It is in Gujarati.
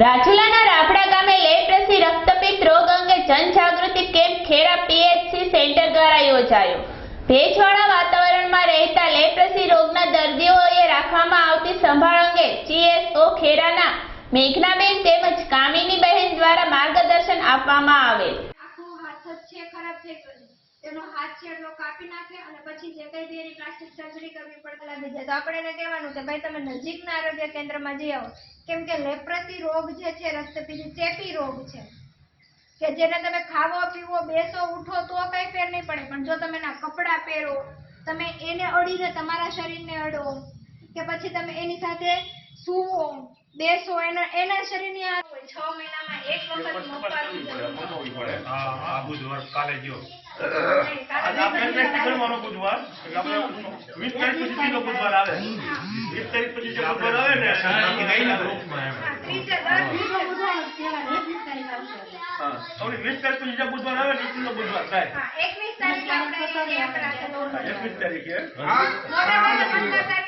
રાજુલાના રાફડા ગામે લેપ્રસી રક્તપિત રોગ અંગે જનજાગૃતિ કેમ્પ ખેડા પીએચસી સેન્ટર દ્વારા યોજાયો. ભેજવાળા વાતાવરણમાં રહેતા લેપ્રસી રોગના દર્દીઓએ રાખવામાં આવતી સંભાળ અંગે જીએસઓ ખેડાના મેઘનાબેન તેમજ કામિનીબહેન દ્વારા માર્ગદર્શન આપવામાં આવેલ. આખો હાથ છે, ખરાબ થઈ ગયો તેનો હાથ છે એટલો કાપી નાખે અને પછી જે કઈ બી એની પ્લાસ્ટિક સર્જરી કરવી પડે લાગી જાય તો આપણે એને કહેવાનું કે ભાઈ, તમે નજીકના આરોગ્ય કેન્દ્રમાં જઈ આવો. કેમ કે લેપ્રસી રોગ જે છે રક્તપીત ચેપી રોગ છે, કે જેને તમે ખાવો, પીવો, બેસો, ઉઠો, તો કઈ ફેર નહીં પડે. પણ જો તમે એના કપડાં પહેરો, તમે એને અડીને તમારા શરીરને અડો, કે પછી તમે એની સાથે સૂવો બેસો એના એના શરીરની આ હોય છ મહિનામાં એક વખત મપાવી જરૂરી છે. આ આ બુધવાર કાલે ગયો નહીં, આજે કારણ આપણે કે વ્યક્તિ કરવાનો બુધવાર એટલે આપણે વીસ તારીખ પછી ત્રીજો બુધવાર આવે વીસ તારીખ પછી જે બુધવાર આવે ને હા, ત્રીજે દર ત્રીજો બુધવાર જ કહેવાય, એકવીસ તારીખ આવશે. હા, હવે વીસ તારીખ પછી જે બુધવાર આવે ને એ ત્રીજો બુધવાર થાય હા, એકવીસ તારીખે આપણે એની યાત્રા છે, દોડ એકવીસ તારીખે મોટા ભાગે પંદર તારીખ